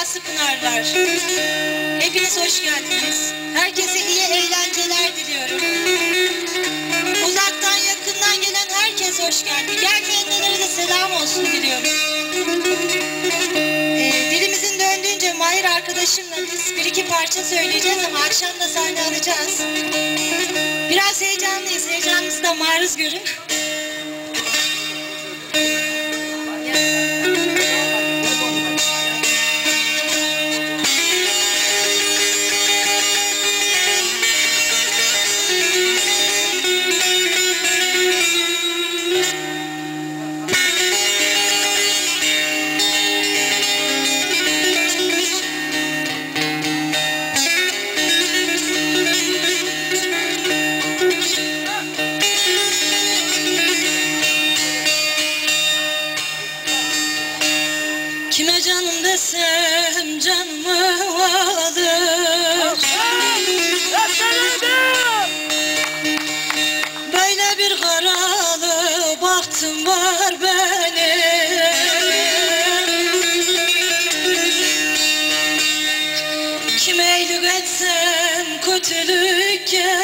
merhabalar. Hepiniz hoş geldiniz. Herkese iyi eğlenceler diliyorum. Uzaktan yakından gelen herkes hoş geldi. Gelmeyenlere de selam olsun diliyorum. Ee, dilimizin döndüğünce Mahir arkadaşımla biz bir iki parça söyleyeceğiz ama akşam da sahne alacağız. Biraz heyecanlıyız. Heyecanınızı da maruz görün. Canım desem canımı alır Böyle bir karalı bahtım var benim. Kime eylük etsem kötülük gelir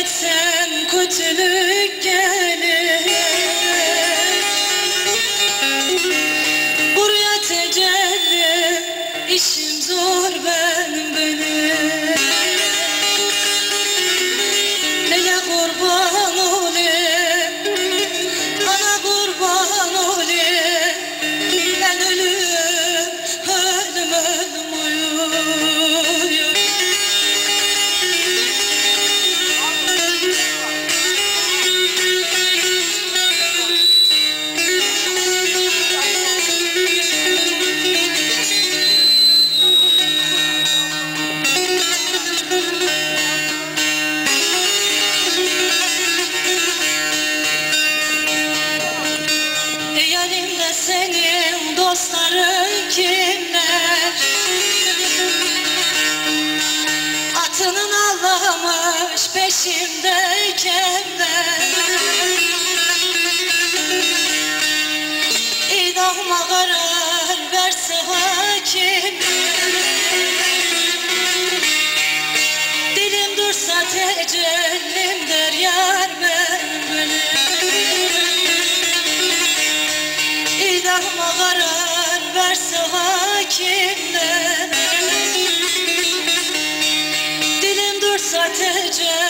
etsem kötülük gelir Yanımda senin dostların kimler? Atının ağlamış peşimdeyken ben İdama karar verse hakim İdama karar verse hakimler Dilim dursa tecellim